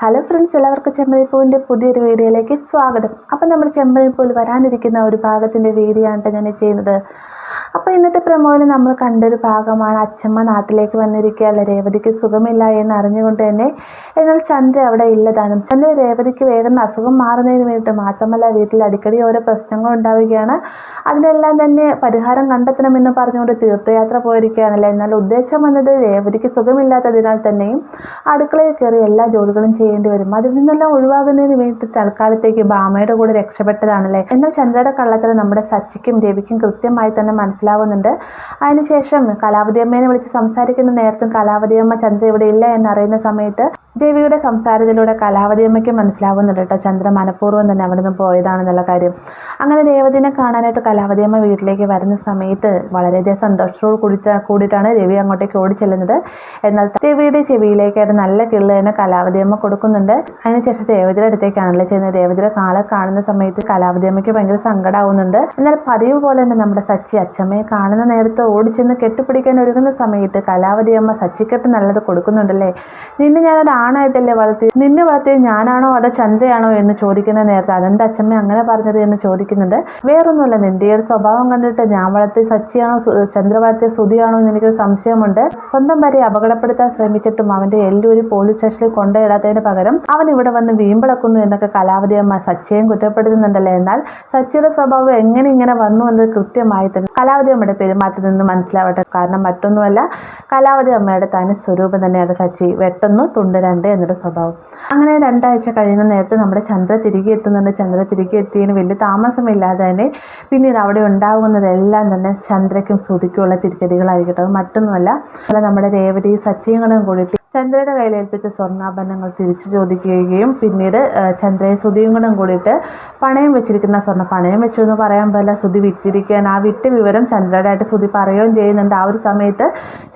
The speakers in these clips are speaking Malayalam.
ഹലോ ഫ്രണ്ട്സ് എല്ലാവർക്കും ചെമ്പനിപ്പൂവിന്റെ പുതിയൊരു വീഡിയോയിലേക്ക് സ്വാഗതം. അപ്പം നമ്മൾ ചെമ്പനിപ്പൂവിൽ വരാനിരിക്കുന്ന ഒരു ഭാഗത്തിന്റെ വീഡിയോ ആണ് ഞാൻ ചെയ്യുന്നത്. അപ്പോൾ ഇന്നത്തെ പ്രമോയിൽ നമ്മൾ കണ്ടൊരു ഭാഗമാണ് അച്ഛമ്മ നാട്ടിലേക്ക് വന്നിരിക്കുകയല്ല രേവതിക്ക് സുഖമില്ല എന്ന് അറിഞ്ഞുകൊണ്ട് തന്നെ എന്നാൽ ചന്ദ്ര അവിടെ ഇല്ലതാനും. ചന്ദ്ര രേവതിക്ക് വേഗം അസുഖം മാറുന്നതിന് വേണ്ടിയിട്ട് മാത്രമല്ല വീട്ടിൽ അടിക്കടി ഓരോ പ്രശ്നങ്ങൾ ഉണ്ടാവുകയാണ്. അതിനെല്ലാം തന്നെ പരിഹാരം കണ്ടെത്തണമെന്ന് പറഞ്ഞുകൊണ്ട് തീർത്ഥയാത്ര പോയിരിക്കുകയാണല്ലോ? എന്നാൽ ഉദ്ദേശം വന്നത് രേവതിക്ക് സുഖമില്ലാത്തതിനാൽ തന്നെയും അടുക്കളയിൽ കയറി എല്ലാ ജോലികളും ചെയ്യേണ്ടി വരും. അതിൽ നിന്നെല്ലാം ഒഴിവാകുന്നതിന് വേണ്ടി തൽക്കാലത്തേക്ക് ബാമയുടെ കൂടെ രക്ഷപ്പെട്ടതാണല്ലേ? എന്നാൽ ചന്ദ്രയുടെ കള്ളത്തിൽ നമ്മുടെ സച്ചിക്കും രവിക്കും കൃത്യമായി തന്നെ മനസ്സിലാവുന്നുണ്ട്. അതിനുശേഷം കലാവതി അമ്മേനെ വിളിച്ച് സംസാരിക്കുന്ന നേരത്തും കലാവതി അമ്മ ചന്ദ്ര ഇവിടെ ഇല്ല എന്നറിയുന്ന സമയത്ത് ദേവിയുടെ സംസാരത്തിലൂടെ കലാവതി അമ്മയ്ക്ക് മനസ്സിലാവുന്നുണ്ട് കേട്ടോ. ചന്ദ്ര മനഃപൂർവം തന്നെ അവിടെ നിന്ന് പോയതാണെന്നുള്ള കാര്യം. അങ്ങനെ രേവതിനെ കാണാനായിട്ട് കലാവതി അമ്മ വീട്ടിലേക്ക് വരുന്ന സമയത്ത് വളരെയധികം സന്തോഷത്തോട് കൂടി കൂടിയിട്ടാണ് രവി അങ്ങോട്ടേക്ക് ഓടി ചെല്ലുന്നത്. എന്നാൽ രവിയുടെ ചെവിയിലേക്ക് അത് നല്ല കിള്ളു തന്നെ കലാവതി അമ്മ കൊടുക്കുന്നുണ്ട്. അതിനുശേഷം രേവതിയുടെ അടുത്തേക്കാണല്ലോ ചെയ്യുന്നത് രേവതിയുടെ കാളെ കാണുന്ന സമയത്ത് കലാവതി അമ്മയ്ക്ക് ഭയങ്കര സങ്കടമാവുന്നുണ്ട് എന്നാൽ പതിവ് പോലെ തന്നെ നമ്മുടെ സച്ചി അച്ചമ്മയെ കാണുന്ന നേരത്ത് ഓടിച്ചെന്ന് കെട്ടിപ്പിടിക്കാൻ ഒരുങ്ങുന്ന സമയത്ത് കലാവതി അമ്മ സച്ചിക്കെട്ട് നല്ലത് കൊടുക്കുന്നുണ്ടല്ലേ? നിന്നെ ഞാനൊരു ആണായിട്ടല്ലേ വളർത്തി നിന്നെ വളർത്തിയത് ഞാനാണോ? അതോ ചന്തയാണോ? എന്ന് ചോദിക്കുന്ന നേരത്തെ അതെന്താ അച്ഛമ്മ അങ്ങനെ പറഞ്ഞത് എന്ന് ചോദിക്കുന്നുണ്ട് വേറൊന്നുമല്ല നിന്റെ ഒരു സ്വഭാവം കണ്ടിട്ട് ഞാൻ വളർത്തിയ സച്ചിയാണോ ചന്ദ്രവളത്തെ ചന്ദ്ര വളർത്തിയ സുതിയാണോ എന്ന് എനിക്കൊരു സംശയമുണ്ട്. സ്വന്തം ഭാര്യയെ അപകടപ്പെടുത്താൻ ശ്രമിച്ചിട്ടും അവന്റെ എല്ലൂരി പോലീസ് സ്റ്റേഷനിൽ കൊണ്ടുവരാത്തതിന് പകരം അവൻ ഇവിടെ വന്ന് വീമ്പിളക്കുന്നു എന്നൊക്കെ കലാവതി അമ്മ കുറ്റപ്പെടുത്തുന്നുണ്ടല്ലേ. എന്നാൽ സച്ചിയുടെ സ്വഭാവം എങ്ങനെ ഇങ്ങനെ വന്നു എന്നത് കൃത്യമായി തന്നെ കലാവതി അമ്മയുടെ പെരുമാറ്റത്തിൽ നിന്ന് മനസ്സിലാവട്ടെ. കാരണം മറ്റൊന്നുമല്ല കലാവതി അമ്മയുടെ തനി സ്വരൂപം തന്നെയാണ് സച്ചി. വെട്ടുന്നു തുണ്ടരണ്ട് എന്നൊരു സ്വഭാവം. അങ്ങനെ രണ്ടാഴ്ച കഴിയുന്ന നേരത്തെ നമ്മുടെ ചന്ദ്ര തിരികെ എത്തുന്നുണ്ട്. ചന്ദ്ര തിരികെ എത്തിയതിന് വലിയ താമസമില്ലാതെ തന്നെ പിന്നീട് അവിടെ ഉണ്ടാകുന്നതെല്ലാം തന്നെ ചന്ദ്രയ്ക്കും ശ്രുതിക്കുമുള്ള തിരിച്ചടികളായിരിക്കട്ടെ. അത് മറ്റൊന്നുമല്ല അല്ല നമ്മുടെ രേവതി സച്ചിയും കൂടിയിട്ട് ചന്ദ്രയുടെ കയ്യിൽ ഏൽപ്പിച്ച സ്വർണാഭരണങ്ങൾ തിരിച്ചു ചോദിക്കുകയും പിന്നീട് ചന്ദ്രയും സുധിയും കൂടെ കൂടിയിട്ട് പണയം വെച്ചിരിക്കുന്ന സ്വർണം പണയം വെച്ചു എന്ന് പറയാൻ പറ്റില്ല. സുധി വിറ്റിരിക്കാൻ ആ വിറ്റ വിവരം ചന്ദ്രയുടെ ആയിട്ട് സുധി പറയുകയും ചെയ്യുന്നുണ്ട്. ആ ഒരു സമയത്ത്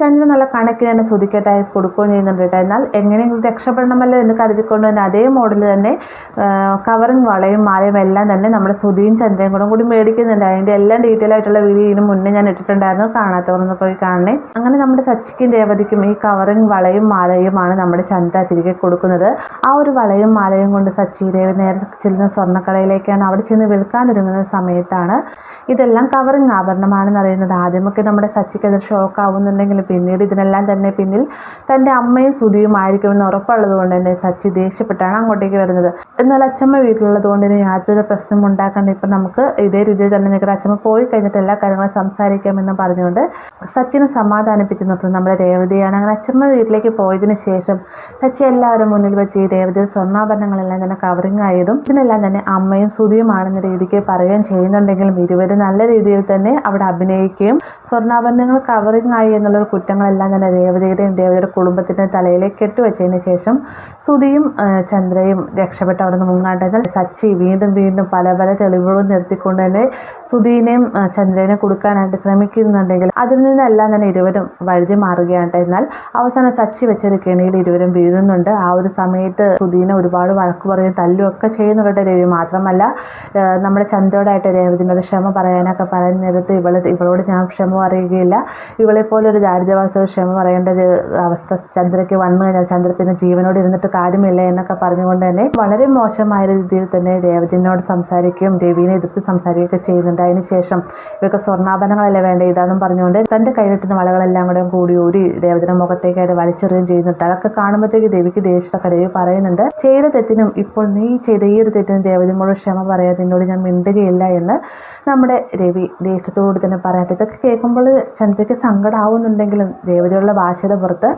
ചന്ദ്രൻ നല്ല കണക്കിന് തന്നെ സുധിക്കായിട്ടായി കൊടുക്കുകയും ചെയ്യുന്നുണ്ട് കേട്ടോ. എന്നാൽ എങ്ങനെയെങ്കിലും രക്ഷപ്പെടണമല്ലോ എന്ന് കരുതിക്കൊണ്ട് തന്നെ അതേ മോഡൽ തന്നെ കവറിങ് വളയും മാലയും എല്ലാം തന്നെ നമ്മുടെ സുധിയും ചന്ദ്രയും കൂടെ കൂടി മേടിക്കുന്നുണ്ട്. അതിന്റെ എല്ലാം ഡീറ്റെയിൽ ആയിട്ടുള്ള വീഡിയോ ഇതിന് മുന്നേ ഞാൻ ഇട്ടിട്ടുണ്ടായിരുന്നു. കാണാത്തവരൊന്ന് പോയി കാണണേ. അങ്ങനെ നമ്മുടെ സച്ചിക്കും രേവതിക്കും ഈ കവറിങ് വളയും മാലയുമാണ് നമ്മുടെ ചന്ദ്ര തിരികെ കൊടുക്കുന്നത്. ആ ഒരു വളയും മാലയും കൊണ്ട് സച്ചിദേവ് നേരെ ചെല്ലുന്ന സ്വർണക്കടയിലേക്കാണ് അവിടെ ചെന്ന് വിൽക്കാനൊരുങ്ങുന്ന സമയത്താണ് ഇതെല്ലാം കവറിങ് ആഭരണമാണെന്ന് അറിയുന്നത്. ആദ്യമൊക്കെ നമ്മുടെ അത് ഷോക്ക് ആവുന്നുണ്ടെങ്കിലും പിന്നീട് ഇതിനെല്ലാം തന്നെ പിന്നിൽ തന്റെ അമ്മയും സ്തുതിയും ആയിരിക്കുമെന്ന് ഉറപ്പുള്ളത് കൊണ്ട് തന്നെ സച്ചി ദേഷ്യപ്പെട്ടാണ് അങ്ങോട്ടേക്ക് വരുന്നത്. എന്നാൽ അച്ഛമ്മ വീട്ടിലുള്ളത് കൊണ്ട് ഇനി യാതൊരു പ്രശ്നം ഉണ്ടാക്കാണ്ട് ഇപ്പം നമുക്ക് ഇതേ രീതിയിൽ തന്നെ നിൽക്കുന്ന അച്ഛമ്മ പോയി കഴിഞ്ഞിട്ട് എല്ലാ കാര്യങ്ങളും സംസാരിക്കാമെന്ന് പറഞ്ഞുകൊണ്ട് സച്ചിനെ സമാധാനിപ്പിച്ച് നിർത്തുന്നത് നമ്മുടെ രേവതിയാണ്. അങ്ങനെ അച്ഛമ്മ വീട്ടിലേക്ക് പോയതിനു ശേഷം സച്ചി എല്ലാവരും മുന്നിൽ വെച്ച് ഈ രേവതിയുടെ സ്വർണാഭരണങ്ങളെല്ലാം തന്നെ കവറിങ് ആയതും ഇതിനെല്ലാം തന്നെ അമ്മയും സ്തുതിയുമാണെന്ന രീതിക്ക് പറയുകയും ചെയ്യുന്നുണ്ടെങ്കിലും ഇരുവരും നല്ല രീതിയിൽ തന്നെ അവിടെ അഭിനയിക്കുകയും സ്വർണാഭരണങ്ങൾ കവറിങ് ആയി എന്നുള്ള കുറ്റങ്ങളെല്ലാം തന്നെ രേവതിയുടെയും രേവതിയുടെ കുടുംബത്തിന്റെ തലയിലേക്ക് കെട്ടുവച്ചതിന് ശേഷം സുധിയും ചന്ദ്രയും രക്ഷപ്പെട്ട് അവിടെ നിന്ന് മുങ്ങാണ്ടെന്നാൽ സച്ചി വീണ്ടും വീണ്ടും പല പല തെളിവുകളും നിർത്തിക്കൊണ്ട് തന്നെ സുധീനെയും ചന്ദ്രനെയും കൊടുക്കാനായിട്ട് ശ്രമിക്കുന്നുണ്ടെങ്കിൽ അതിൽ നിന്നെല്ലാം തന്നെ ഇരുവരും വഴുതി മാറുകയാണ് എന്നാൽ അവസാനം സച്ചി വെച്ചൊരു കെണിയിൽ ഇരുവരും വീഴുന്നുണ്ട്. ആ ഒരു സമയത്ത് സുധീനെ ഒരുപാട് വഴക്ക് പറയും തല്ലുമൊക്കെ ചെയ്യുന്നവരുടെ രവി മാത്രമല്ല നമ്മുടെ ചന്ദ്രയോടായിട്ട് രേവതിനോട് ക്ഷമ പറയാനൊക്കെ പറയുന്ന നേരത്ത് ഇവൾ ഇവളോട് ഞാൻ ക്ഷമ പറയുകയില്ല ഇവളെ പോലെ ഒരു ദാരിദ്ര്യവാസ ക്ഷമ പറയേണ്ട ഒരു അവസ്ഥ ചന്ദ്രയ്ക്ക് വന്നു കഴിഞ്ഞാൽ ചന്ദ്ര പിന്നെ ജീവനോട് ഇരുന്നിട്ട് കാര്യമില്ല എന്നൊക്കെ പറഞ്ഞുകൊണ്ട് തന്നെ വളരെ മോശമായ രീതിയിൽ തന്നെ രേവതിനോട് സംസാരിക്കുകയും രവിനെ എതിർത്ത് സംസാരിക്കുകയൊക്കെ ചെയ്യുന്നുണ്ട്. അതിനുശേഷം ഇവർക്ക് സ്വർണാഭരണങ്ങളല്ലേ വേണ്ട ഇതാണെന്നും പറഞ്ഞുകൊണ്ട് തന്റെ കയ്യിലിട്ടുന്ന വളകളെല്ലാം കൂടെ കൂടി ഊരി രേവതിയുടെ മുഖത്തേക്കായിട്ട് വലിച്ചെറിയുകയും ചെയ്യുന്നുണ്ട്. അതൊക്കെ കാണുമ്പോഴത്തേക്ക് ദേവിക്ക് ദേഷ്യമൊക്കെ ദേവി പറയുന്നുണ്ട്. ചെയ്ത തെറ്റിനും ഇപ്പോൾ നീ ചെയ്ത ഈ ഒരു തെറ്റിനും ദേവതിനോട് ക്ഷമ പറയാതിനോട് ഞാൻ മിണ്ടുകയില്ല എന്ന് നമ്മുടെ രവി ദേഷ്യത്തോട് തന്നെ പറയാത്ത ഇതൊക്കെ കേൾക്കുമ്പോൾ ചന്ദ്രയ്ക്ക് സങ്കടമാവുന്നുണ്ടെങ്കിലും രേവതിയുള്ള ഭാഷയുടെ പുറത്ത്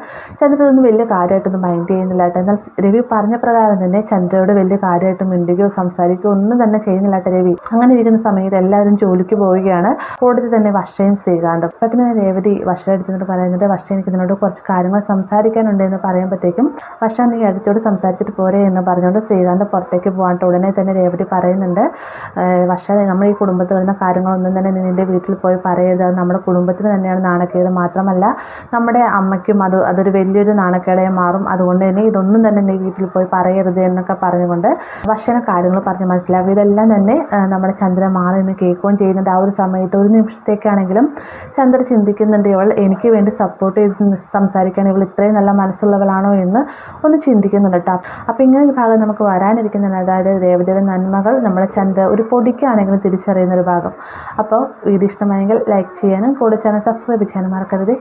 ചന്ദ്ര ഇതൊന്നും വലിയ കാര്യമായിട്ടൊന്നും മൈൻഡ് ചെയ്യുന്നില്ലാട്ടോ എന്നാൽ രവി പറഞ്ഞ പ്രകാരം തന്നെ ചന്ദ്രയോട് വലിയ കാര്യമായിട്ട് മിണ്ടുകയോ സംസാരിക്കുകയോ ഒന്നും തന്നെ ചെയ്യുന്നില്ല കേട്ടോ രവി. അങ്ങനെ ഇരിക്കുന്ന സമയത്ത് എല്ലാവരും ജോലിക്ക് പോവുകയാണ്. കൂട്ടത്തിൽ തന്നെ വർഷയും ശ്രീകാന്തും പെട്ടെന്ന് രേവതി വർഷ എടുത്തിട്ട് പറയുന്നത് വർഷ എനിക്ക് ഇതിനോട് കുറച്ച് കാര്യങ്ങൾ സംസാരിക്കാനുണ്ട് എന്ന് പറയുമ്പോഴത്തേക്കും വർഷ നീ അടുത്തോട് സംസാരിച്ചിട്ട് പോരെ എന്ന് പറഞ്ഞുകൊണ്ട് ശ്രീകാന്ത് പുറത്തേക്ക് പോകാണ്ട് ഉടനെ തന്നെ രേവതി പറയുന്നുണ്ട്. "ഏഹ് വർഷ നമ്മൾ ഈ കുടുംബത്തിൽ വരുന്ന കാര്യങ്ങളൊന്നും തന്നെ നിന്റെ വീട്ടിൽ പോയി പറയരുത്. അത് നമ്മുടെ കുടുംബത്തിന് തന്നെയാണ് നാണക്കേട് മാത്രമല്ല നമ്മുടെ അമ്മയ്ക്കും അത് അതൊരു വലിയൊരു നാണക്കേടായി മാറും. അതുകൊണ്ട് തന്നെ ഇതൊന്നും തന്നെ നീ വീട്ടിൽ പോയി പറയരുത് എന്നൊക്കെ പറഞ്ഞുകൊണ്ട് ഭക്ഷണ കാര്യങ്ങൾ പറഞ്ഞ് മനസ്സിലാക്കും. ഇതെല്ലാം തന്നെ നമ്മുടെ ചന്ദ്രൻ മാറി നിന്ന് കേൾക്കുകയും ചെയ്യുന്നുണ്ട്. ആ ഒരു സമയത്ത് ഒരു നിമിഷത്തേക്കാണെങ്കിലും ചന്ദ്ര ചിന്തിക്കുന്നുണ്ട് ഇവൾ എനിക്ക് വേണ്ടി സപ്പോർട്ട് ചെയ്ത് സംസാരിക്കാൻ ഇവൾ ഇത്രയും നല്ല മനസ്സുള്ളവളാണോ എന്ന് ഒന്ന് ചിന്തിക്കുന്നുണ്ട് കേട്ടോ അപ്പോൾ ഇങ്ങനെ ഒരു ഭാഗം നമുക്ക് വരാനിരിക്കുന്നുണ്ട്. അതായത് രേവതിയുടെ നന്മകൾ നമ്മുടെ ചന്ദ്ര ഒരു പൊടിക്കാണെങ്കിലും തിരിച്ചറിയുന്ന ഒരു ഭാഗം. അപ്പോൾ വീഡിയോ ഇഷ്ടമായെങ്കിൽ ലൈക്ക് ചെയ്യാനും കൂടെ ചാനൽ സബ്സ്ക്രൈബ് ചെയ്യാനും മറക്കരുത്.